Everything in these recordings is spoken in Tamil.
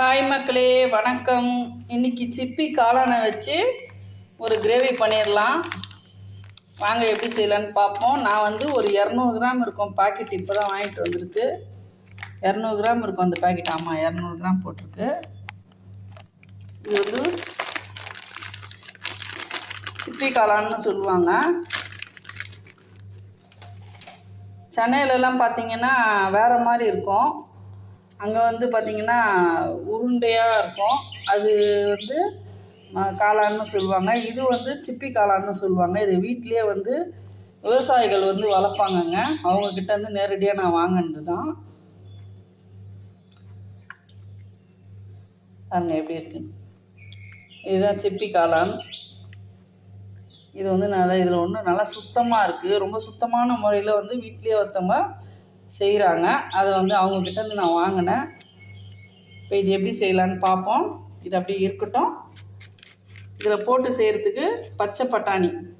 ஹாய் மக்களே வணக்கம். இன்னைக்கு சிப்பி காளானை வச்சு ஒரு கிரேவி பண்ணிடலாம். வாங்க எப்படி செய்யலான்னு பார்ப்போம். நான் வந்து ஒரு இரநூறு கிராம் இருக்கும் பாக்கெட் இப்போ தான் வாங்கிட்டு வந்திருக்கு. இரநூறு கிராம் இருக்கும் அந்த பாக்கெட். ஆமாம் இரநூறு கிராம் போட்டிருக்கு. இது வந்து சிப்பி காளான்னு சொல்லுவாங்க. சென்னையிலலாம் பார்த்தீங்கன்னா வேறு மாதிரி இருக்கும். அங்கே வந்து பார்த்திங்கன்னா உருண்டையாக இருக்கும். அது வந்து காளான்னு சொல்லுவாங்க. இது வந்து சிப்பி காளான்னு சொல்லுவாங்க. இது வீட்டிலே வந்து விவசாயிகள் வந்து வளர்ப்பாங்கங்க. அவங்கக்கிட்ட வந்து நேரடியாக நான் வாங்கினது தான் பாருங்க எப்படி இருக்கு. இதுதான் சிப்பி காளான். இது வந்து நல்லா இதில் ஒன்று நல்லா சுத்தமாக இருக்குது ரொம்ப சுத்தமான முறையில் வந்து வீட்லேயே ஒருத்தவங்க செய்கிறாங்க அதை வந்து அவங்கக்கிட்டேருந்து நான் வாங்கினேன். இப்போ இது எப்படி செய்யலான்னு பார்ப்போம் இது அப்படியே இருக்கட்டும். இதில் போட்டு செய்கிறதுக்கு பச்சை பட்டாணி.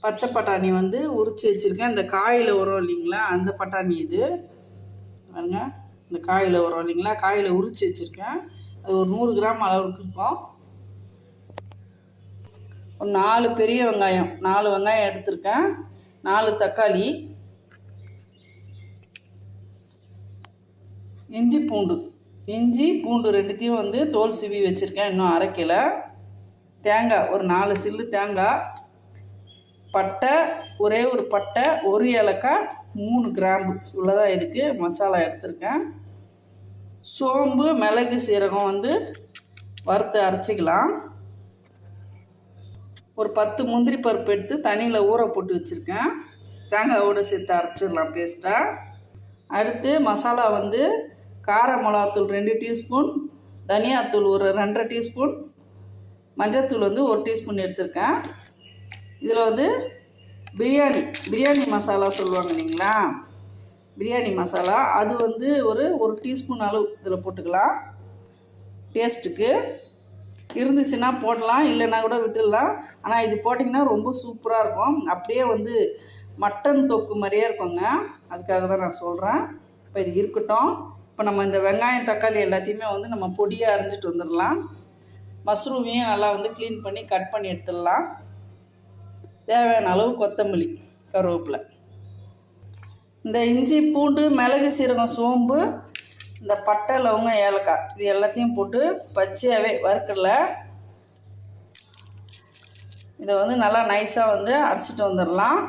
பச்சை பட்டாணி வந்து உரித்து வச்சுருக்கேன். இந்த காயில் உரம் இல்லைங்களா? அந்த பட்டாணி இது. பாருங்க. இந்த காயில் உரம் இல்லைங்களா? காயில் உரித்து வச்சுருக்கேன். அது ஒரு நூறு கிராம் அளவுக்கு இருக்கும். ஒரு நாலு பெரிய வெங்காயம். நாலு வெங்காயம் எடுத்திருக்கேன். நாலு தக்காளி. இஞ்சி பூண்டு. இஞ்சி பூண்டு ரெண்டுத்தையும் வந்து தோல் சீவி வச்சுருக்கேன். இன்னும் அரைக்கலை. தேங்காய் ஒரு நாலு சில்லு தேங்காய். பட்டை ஒரே ஒரு பட்டை ஒரு ஏலக்காய் மூணு கிராம்பு. இவ்வளோதான் இதுக்கு மசாலா எடுத்திருக்கேன். சோம்பு மிளகு சீரகம் வந்து வறுத்து அரைச்சிக்கலாம். ஒரு பத்து முந்திரி பருப்பு எடுத்து தண்ணியில் ஊற போட்டு வச்சுருக்கேன். தேங்காயோடு சேர்த்து அரைச்சிடலாம் பேஸ்ட்டாக அடுத்து மசாலா வந்து கார மிளகாத்தூள் ரெண்டு டீஸ்பூன் தனியாத்தூள் ஒரு ரெண்டரை டீஸ்பூன் மஞ்சத்தூள் வந்து ஒரு டீஸ்பூன் எடுத்திருக்கேன். இதில் வந்து பிரியாணி பிரியாணி மசாலா சொல்லுவாங்க இல்லைங்களா? பிரியாணி மசாலா அது வந்து ஒரு ஒரு டீஸ்பூன் அளவு இதில் போட்டுக்கலாம். டேஸ்ட்டுக்கு இருந்துச்சுன்னா போடலாம் இல்லைன்னா கூட விட்டுடலாம். ஆனால் இது போட்டிங்கன்னா ரொம்ப சூப்பராக இருக்கும். அப்படியே வந்து மட்டன் தொக்கு மாதிரியே இருக்குங்க. அதுக்காக தான் நான் சொல்கிறேன் இப்போ இது இருக்கட்டும். இப்போ நம்ம இந்த வெங்காயம் தக்காளி எல்லாத்தையுமே வந்து நம்ம பொடியாக அரைஞ்சிட்டு வந்துடலாம். மஷ்ரூமையும் நல்லா வந்து க்ளீன் பண்ணி கட் பண்ணி எடுத்துடலாம். தேவையான அளவு கொத்தமல்லி கருவேப்பிலை. இந்த இஞ்சி பூண்டு மிளகு சீரகம் சோம்பு இந்த பட்டை லவங்க ஏலக்காய் இது எல்லாத்தையும் போட்டு பச்சையாகவே வறுக்கல. இதை வந்து நல்லா நைஸாக வந்து அரைச்சிட்டு வந்துடலாம்.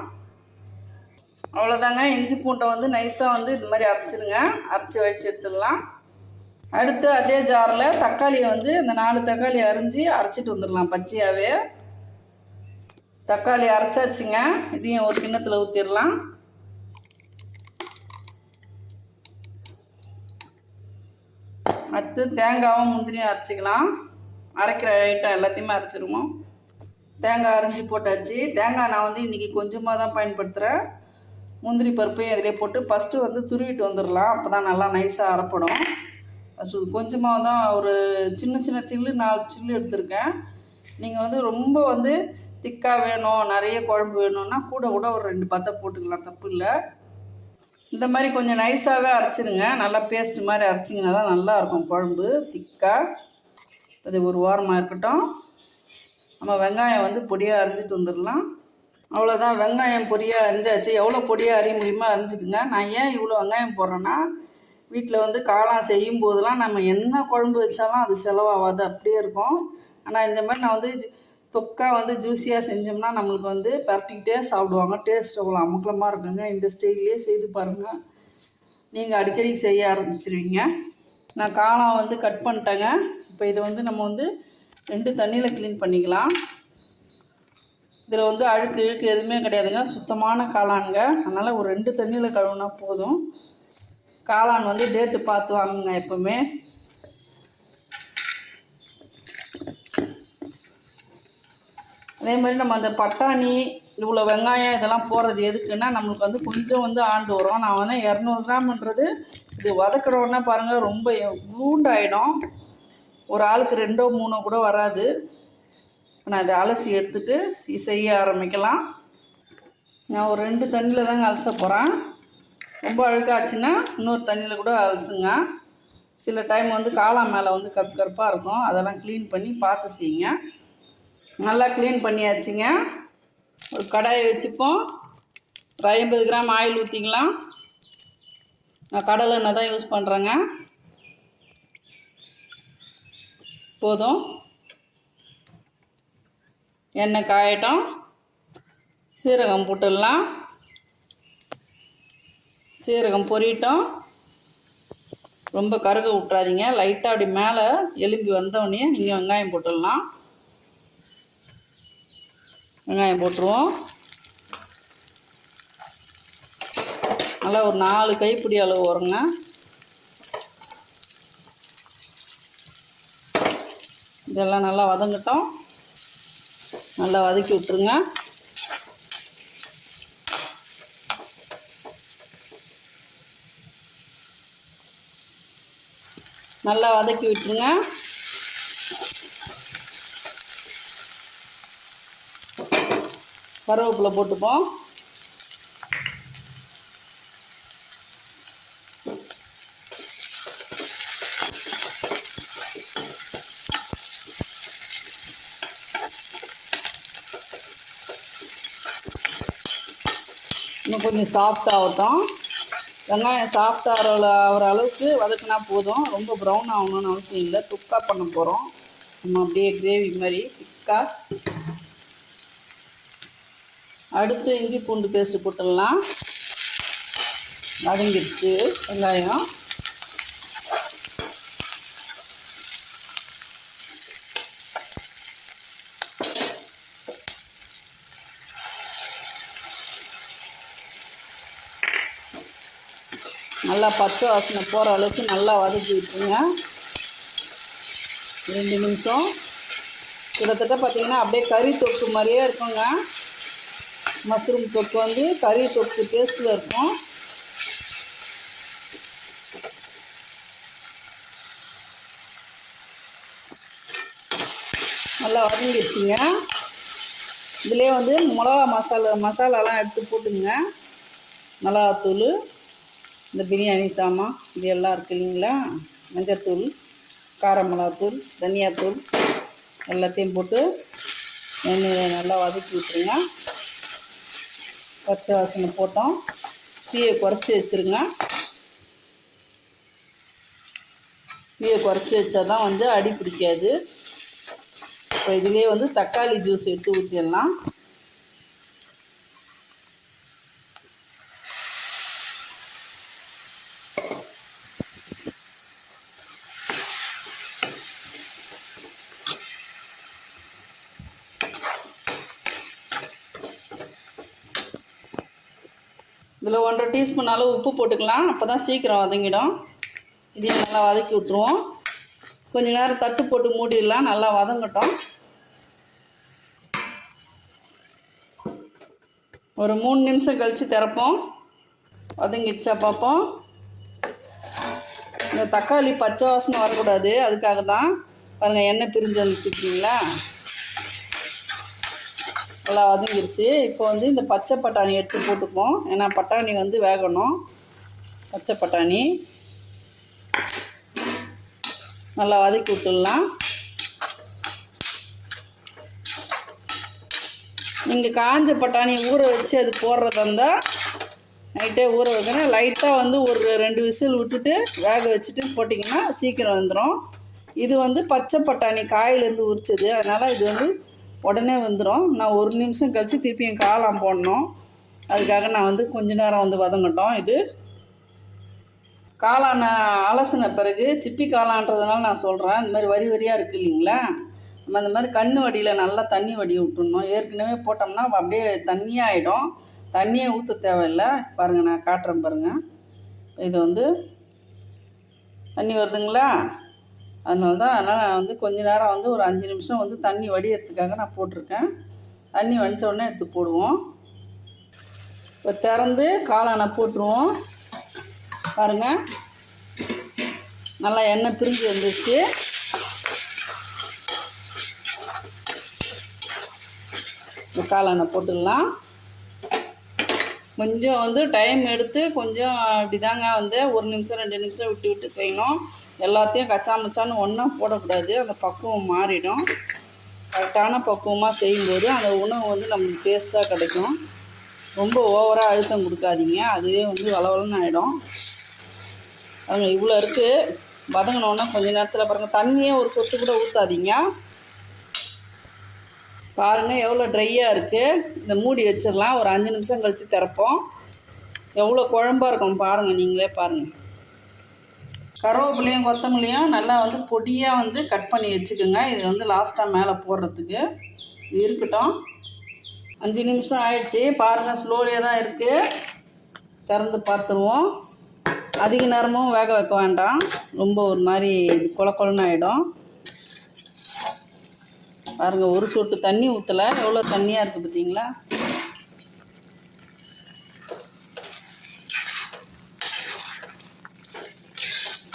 அவ்வளோதாங்க இஞ்சி பூண்டை வந்து நைஸாக வந்து இது மாதிரி அரைச்சிடுங்க அரைச்சி வச்சு எடுத்துடலாம். அடுத்து அதே ஜாரில் தக்காளியை வந்து இந்த நாலு தக்காளி அரிஞ்சு அரைச்சிட்டு வந்துடலாம் பச்சையாகவே தக்காளி அரைச்சாச்சுங்க. இதையும் ஒரு கிண்ணத்தில் ஊற்றிடலாம் அடுத்து தேங்காவும் முந்திரியும் அரைச்சிக்கலாம். அரைக்கிற ஐட்டம் எல்லாத்தையுமே அரைச்சிருவோம். தேங்காய் அரைஞ்சி போட்டாச்சு. தேங்காய் நான் வந்து இன்றைக்கி கொஞ்சமாக தான் பயன்படுத்துகிறேன் முந்திரி பருப்பையும் அதிலே போட்டு ஃபஸ்ட்டு வந்து துருவிட்டு வந்துடலாம். அப்போ தான் நல்லா நைஸாக அரைப்படும். ஃபஸ்ட்டு கொஞ்சமாக தான் ஒரு சின்ன சின்ன சில்லு நாலு சில்லு எடுத்திருக்கேன். நீங்கள் வந்து ரொம்ப வந்து திக்காக வேணும் நிறைய குழம்பு வேணும்னா கூட கூட ஒரு ரெண்டு பத்தை போட்டுக்கலாம் தப்பு இல்லை. இந்த மாதிரி கொஞ்சம் நைஸாகவே அரைச்சிருங்க. நல்லா பேஸ்ட் மாதிரி அரைச்சிங்கன்னா தான் நல்லா இருக்கும் குழம்பு திக்காக இது ஒரு ஓரமாக இருக்கட்டும். நம்ம வெங்காயம் வந்து பொடியாக அரைஞ்சிட்டு வந்துடலாம். அவ்வளோதான் வெங்காயம் பொடியாக அரிஞ்சாச்சு. எவ்வளோ பொடியாக அரிய முடியுமோ அரிஞ்சுக்குங்க. நான் ஏன் இவ்வளோ வெங்காயம் போடுறேன்னா வீட்டில் வந்து காளான் செய்யும் போதெல்லாம் நம்ம என்ன குழம்பு வச்சாலும் அது செலவாகாது. அப்படியே இருக்கும். ஆனால் இந்த மாதிரி நான் வந்து தொக்கா வந்து ஜூஸியாக செஞ்சோம்னா நம்மளுக்கு வந்து பரட்டிக்கிட்டே சாப்பிடுவாங்க. டேஸ்ட் அவ்வளோ அமுக்கலமாக இருக்குங்க. இந்த ஸ்டைல்லே செய்து பாருங்கள் நீங்கள் அடிக்கடி செய்ய ஆரம்பிச்சிருவீங்க. நான் காளான் வந்து கட் பண்ணிட்டேங்க. இப்போ இதை வந்து நம்ம வந்து ரெண்டு தண்ணியில் க்ளீன் பண்ணிக்கலாம். இதில் வந்து அழுக்கு இழுக்கு எதுவுமே கிடையாதுங்க. சுத்தமான காளானுங்க. அதனால் ஒரு ரெண்டு தண்ணியில் கழுவுனா போதும். காளான் வந்து டேட்டு பார்த்து வாங்குங்க எப்போவுமே. அதே மாதிரி நம்ம அந்த பட்டாணி இவ்வளோ வெங்காயம் இதெல்லாம் போடுறது எதுக்குன்னா நம்மளுக்கு வந்து கொஞ்சம் வந்து ஆண்டு வரும். நான் வந்து இரநூறு கிராம்ன்றது இது வதக்கிறோன்னா பாருங்கள் ரொம்ப பூண்டாயிடும் ஒரு ஆளுக்கு ரெண்டோ மூணோ கூட வராது. நான் இதை அலசி எடுத்துட்டு செய்ய ஆரம்பிக்கலாம். நான் ஒரு ரெண்டு தண்ணியில் தாங்க அலச போகிறேன் ரொம்ப அழுக்காச்சுன்னா இன்னொரு தண்ணியில் கூட அலசுங்க. சில டைம் வந்து காளான் மேலே வந்து கருப்பு கருப்பாக இருக்கும். அதெல்லாம் க்ளீன் பண்ணி பார்த்து செய்யுங்க. நல்லா க்ளீன் பண்ணியாச்சுங்க. ஒரு கடாயை வச்சுப்போம். ஒரு ஐம்பது கிராம் ஆயில் ஊற்றிக்கலாம் நான் கடலை எண்ணெய் தான் யூஸ் பண்ணுறேங்க போதும். எண்ணெய் காயட்டும். சீரகம் போட்டுடலாம். சீரகம் பொரியட்டும் ரொம்ப கருக விட்றாதீங்க லைட்டாக அப்படி மேலே எலும்பி வந்தோடனே நீங்கள் வெங்காயம் போட்டுடலாம். வெங்காயம் போட்டுருவோம். நல்லா ஒரு நாலு கைப்பிடி அளவு வருங்க. இதெல்லாம் நல்லா வதங்கட்டும். நல்லா வதக்கி விட்ருங்க நல்லா வதக்கி விட்டுருங்க. கருவேப்பிலை போட்டுப்போம். கொஞ்சம் சாஃப்ட் ஆகட்டும். வெங்காயம் சாஃப்ட் ஆகிற ஆகிற அளவுக்கு வதக்குனா போதும். ரொம்ப ப்ரௌன் ஆகணும்னு அவசியம் இல்லை. துக்கா பண்ண போகிறோம் நம்ம அப்படியே கிரேவி மாதிரி திக்காக அடுத்து இஞ்சி பூண்டு பேஸ்ட்டு போட்டுடலாம். வதங்கிடுச்சு வெங்காயம். நல்லா பச்சை வாசனை போகிற அளவுக்கு நல்லா வதக்கி விட்டுருங்க. ரெண்டு நிமிஷம். கிட்டத்தட்ட பார்த்தீங்கன்னா அப்படியே கறி தொக்கு மாதிரியே இருக்குங்க. மஷ்ரூம் தொக்கு வந்து கறி தொக்கு டேஸ்ட்டில் இருக்கும். நல்லா வதங்கிடுச்சுங்க. இதிலே வந்து மிளகா மசாலா மசாலாலாம் எடுத்து போட்டுங்க. மிளகாத்தூள் இந்த பிரியாணி சாமான் இது எல்லாம் இருக்குது இல்லைங்களா? மஞ்சத்தூள் கார மிளகாத்தூள் தனியாத்தூள் எல்லாத்தையும் போட்டு எண்ணெயை நல்லா வதக்கி விட்டுருங்க. பச்சை வாசனை போட்டோம். தீயை குறைச்சி வச்சுருங்க. தீயை குறைச்சி வச்சா தான் வந்து அடி பிடிக்காது. இப்போ இதுலேயே வந்து தக்காளி ஜூஸ் எடுத்து ஊற்றிடலாம் இதில் ஒன்றரை டீஸ்பூன் அளவு உப்பு போட்டுக்கலாம். அப்போ தான் சீக்கிரம் வதங்கிடும். இதையும் நல்லா வதக்கி விட்ருவோம் கொஞ்ச நேரம் தட்டு போட்டு மூடிடலாம். நல்லா வதங்கட்டும். ஒரு மூணு நிமிஷம் கழித்து திறப்போம். வதங்கிடுச்சா பார்ப்போம். இந்த தக்காளி பச்சை வாசனை வரக்கூடாது. அதுக்காக தான் பாருங்கள் எண்ணெய் பிரிஞ்சு வந்துச்சுங்களா நல்லா வதங்கிருச்சு. இப்போ வந்து இந்த பச்சை பட்டாணி எடுத்து போட்டுப்போம் ஏன்னா பட்டாணி வந்து வேகணும். பச்சை பட்டாணி. நல்லா வதக்கி விட்டுடலாம். நீங்கள் காஞ்ச பட்டாணி ஊற வச்சு அது போடுறதா இருந்தால் நைட்டே ஊற வைக்கணும். லைட்டாக வந்து ஒரு ரெண்டு விசில் விட்டுட்டு வேக வச்சுட்டு போட்டிங்கன்னா சீக்கிரம் வந்துடும் இது வந்து பச்சை பட்டாணி காயிலேருந்து உரிச்சது. அதனால் இது வந்து உடனே வந்துடும் நான் ஒரு நிமிஷம் கழித்து திருப்பி என் காளான் போடணும் அதுக்காக நான் வந்து கொஞ்ச நேரம் வந்து வதங்கட்டோம். இது காளான அலசின பிறகு சிப்பி காளான்றதுனால நான் சொல்கிறேன் இந்த மாதிரி வரி வரியாக இருக்குது இல்லைங்களா? நம்ம இந்த மாதிரி கண்ணு வடியில் நல்லா தண்ணி வடி விட்டுணும் ஏற்கனவே போட்டோம்னா அப்படியே தண்ணியாக ஆகிடும் தண்ணியே ஊற்ற தேவையில்லை. பாருங்கள் நான் காட்டுறேன் பாருங்கள் இது வந்து தண்ணி வருதுங்களா? அதனால தான் அதனால் நான் வந்து கொஞ்ச நேரம் வந்து ஒரு அஞ்சு நிமிஷம் வந்து தண்ணி வடிகிறதுக்காக நான் போட்டிருக்கேன். தண்ணி வடித்த உடனே எடுத்து போடுவோம். இப்போ திறந்து காளானை போட்டுருவோம். பாருங்கள் நல்லா எண்ணெய் பிரிஞ்சு வந்துருச்சு. இந்த காளானை போட்டுடலாம். கொஞ்சம் வந்து டைம் எடுத்து கொஞ்சம் இப்படி தாங்க வந்து ஒரு நிமிஷம் ரெண்டு நிமிஷம் விட்டு விட்டு செய்யணும். எல்லாத்தையும் கச்சா மச்சான்னு ஒன்றா போடக்கூடாது. அந்த பக்குவம் மாறிடும். கரெக்டான பக்குவமாக செய்யும்போது அந்த உணவு வந்து நமக்கு டேஸ்ட்டாக கிடைக்கும். ரொம்ப ஓவராக அழுத்தம் கொடுக்காதீங்க. அதுவே வந்து வளவலன்னு ஆகிடும் அவங்க இவ்வளோ இருக்குது வதங்கினோன்னா கொஞ்ச நேரத்தில் பாருங்கள் தண்ணியே ஒரு சொட்டு கூட ஊற்றாதீங்க பாருங்கள் எவ்வளோ ட்ரையாக இருக்குது இந்த மூடி வச்சிடலாம். ஒரு அஞ்சு நிமிஷம் கழித்து திறப்போம். எவ்வளோ குழம்பா இருக்கும் பாருங்கள் நீங்களே பாருங்கள் கருவேப்பிலையும் கொத்தமல்லியும் நல்லா வந்து பொடியாக வந்து கட் பண்ணி வச்சுக்கோங்க. இது வந்து லாஸ்ட்டாக மேலே போடுறதுக்கு. இது இருக்கட்டும். அஞ்சு நிமிஷம் ஆயிடுச்சு. பாருங்கள் ஸ்லோலியே தான் இருக்குது திறந்து பார்த்துருவோம். அதிக நேரமும் வேக வைக்க வேண்டாம். ரொம்ப ஒரு மாதிரி கொல கொலன்னு ஆகிடும் பாருங்கள் ஒரு சொட்டு தண்ணி ஊற்றலை எவ்வளோ தண்ணியாக இருக்குது பார்த்தீங்களா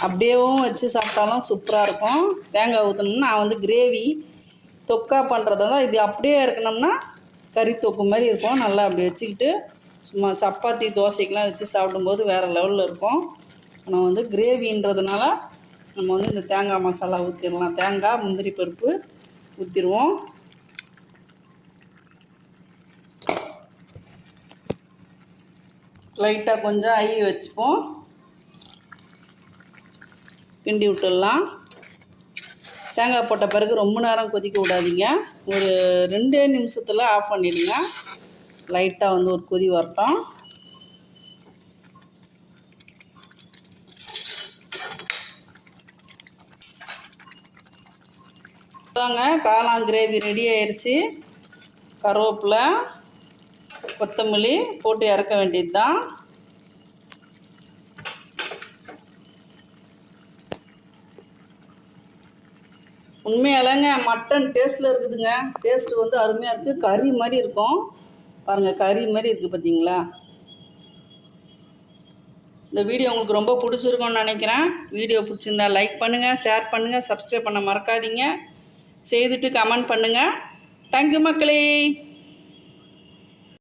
அப்படியேவும் வச்சு சாப்பிட்டாலும் சூப்பராக இருக்கும். தேங்காய் ஊற்றணும்னா நான் வந்து கிரேவி தொக்கா பண்ணுறது தான் இது அப்படியே இருக்கணும்னா கறி தொக்கு மாதிரி இருக்கும். நல்லா அப்படி வச்சுக்கிட்டு சும்மா சப்பாத்தி தோசைக்கெலாம் வச்சு சாப்பிடும்போது வேறு லெவலில் இருக்கும். ஆனால் வந்து கிரேவின்றதுனால நம்ம வந்து இந்த தேங்காய் மசாலா ஊற்றிடலாம் தேங்காய் முந்திரி பருப்பு ஊற்றிடுவோம் லைட்டாக கொஞ்சம் ஐ வச்சுப்போம். கிண்டி விட்டுடலாம். தேங்காய் போட்ட பிறகு ரொம்ப நேரம் கொதிக்க விடாதீங்க. ஒரு ரெண்டே நிமிஷத்தில் ஆஃப் பண்ணிடுங்க. லைட்டாக வந்து ஒரு கொதி வரட்டும். தாங்க காளான் கிரேவி ரெடி ஆயிடுச்சு கருவேப்பிலை கொத்தமல்லி போட்டு இறக்க வேண்டியது தான் உண்மையாலங்க மட்டன் டேஸ்ட்டில் இருக்குதுங்க. டேஸ்ட் வந்து அருமையாக இருக்குது கறி மாதிரி இருக்கும். பாருங்கள் கறி மாதிரி இருக்குது பார்த்தீங்களா இந்த வீடியோ உங்களுக்கு ரொம்ப பிடிச்சிருக்கும்னு நினைக்கிறேன். வீடியோ பிடிச்சிருந்தா லைக் பண்ணுங்கள் ஷேர் பண்ணுங்கள் சப்ஸ்கிரைப் பண்ண மறக்காதீங்க. செய்துட்டு கமெண்ட் பண்ணுங்கள் தேங்க்யூ மக்களே.